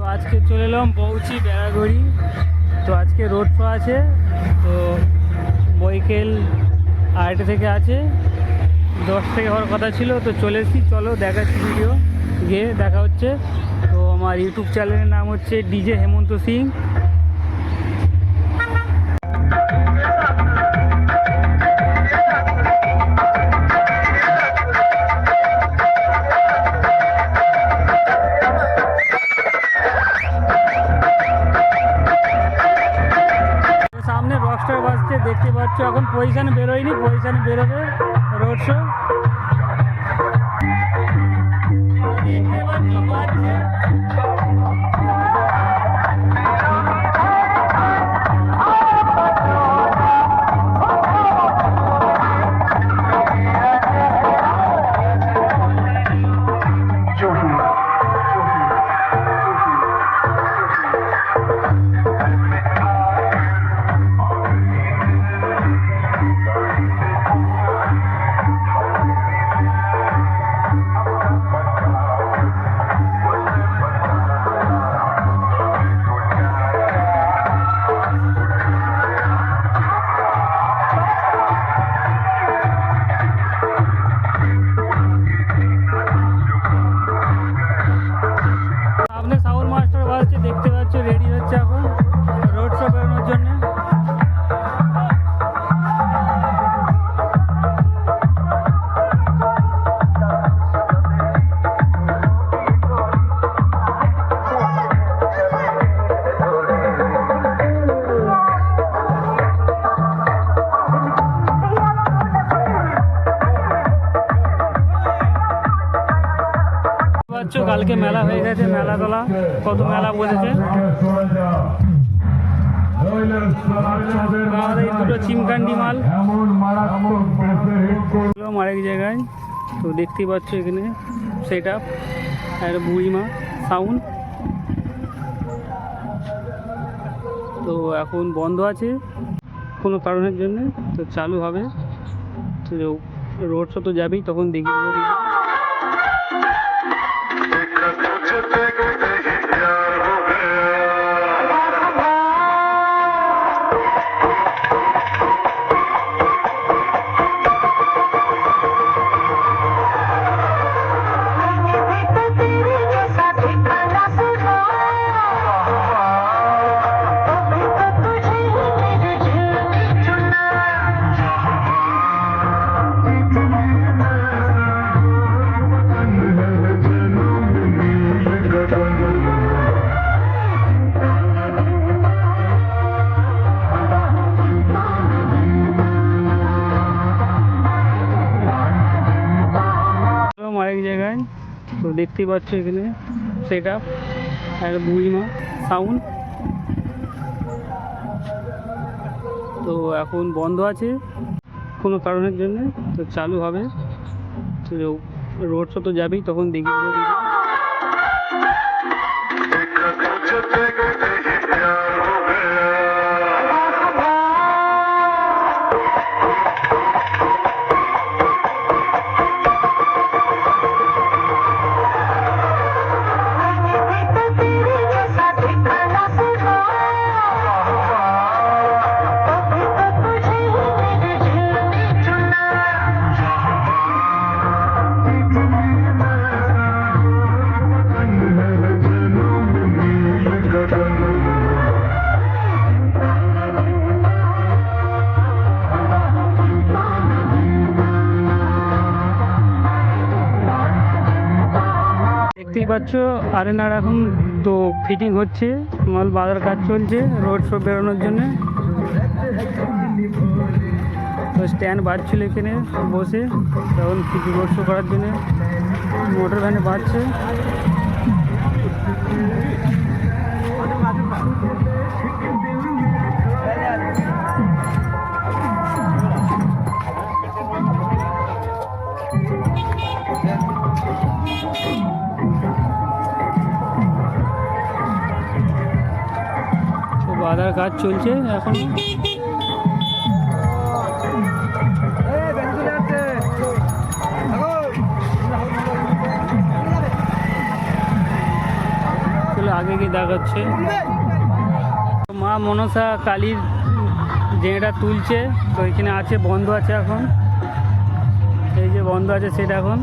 তো আজকে চলে এলাম বৌচি বেড়াগড়ি তো আজকে রোড শো আছে, তো বৈকেল আড়াইটে থেকে আছে। দশ থেকে হওয়ার কথা ছিল, তো চলে এসেছি। চলো দেখাচ্ছি ভিডিও গিয়ে দেখা হচ্ছে। তো আমার ইউটিউব চ্যানেলের নাম হচ্ছে ডিজে হেমন্ত সিং। সামনে বাজছে দেখতে পাচ্ছ এখন পজিশন বেরোয়নি পজিশন বেরোবে রোড শো পাচ্ছ কালকে মেলা হয়ে গেছে, মেলা তোলা কত মেলা আমাদের দুটো চিমকান্ডি মাল। আরেক জায়গায়। তো দেখতেই পাচ্ছ এখানে সেট আপ আর সাউন্ড তো এখন বন্ধ আছে কোনো কারণের জন্য, তো চালু হবে। তো রোড শো তো যাবেই, তখন দেখি তো দেখতেই পাচ্ছ এখানে সেট আপ আর বুড়িমা সাউন্ড তো এখন বন্ধ আছে কোনো কারণের জন্য, তো চালু হবে। তো রোড শো তো যাবেই, তখন দেখি পাচ্ছ আরেনার এখন তো ফিটিং হচ্ছে, মাল বাজার কাজ চলছে রোড শো বেরোনোর জন্যে। তো স্ট্যান্ড বাজছিল এখানে বসে তখন কিছু রোড শো করার জন্যে। মোটর ভ্যানে বাজছে। কাজ চলছে এখন। আগে গিয়ে দেখাচ্ছে। মা মনসা কালীর জেঁটা তুলছে, তো এখানে আছে, বন্ধ আছে এখন। এই যে বন্ধ আছে সেটা এখন।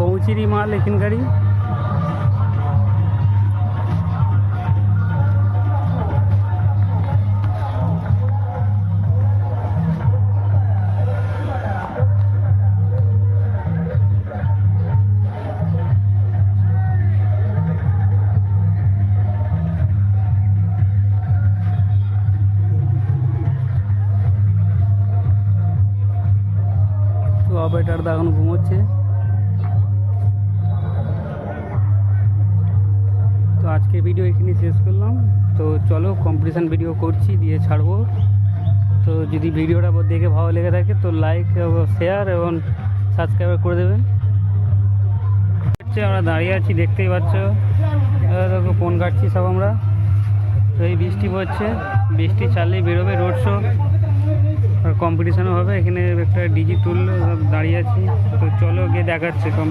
বৌচিরি মাল এখানকারই। তো অপারেটার দা এখন ঘুমোচ্ছে। তো আজকে ভিডিও এখানে শেষ করলাম। তো চলো কম্পিটিশান ভিডিও করছি, দিয়ে ছাড়বো। তো যদি ভিডিওটা দেখে ভালো লেগে থাকে, তো লাইক শেয়ার এবং সাবস্ক্রাইব করে দেবেন। আমরা দাঁড়িয়ে আছি, দেখতেই পাচ্ছ। ফোন কাটছি সব আমরা। তো এই বৃষ্টি পড়ছে। বৃষ্টি চাললেই বেরোবে রোড শো কম্পিটিশানও হবে। এখানে একটা ডিজি তুললো দাঁড়িয়ে আছি। তো চলো গিয়ে দেখাচ্ছে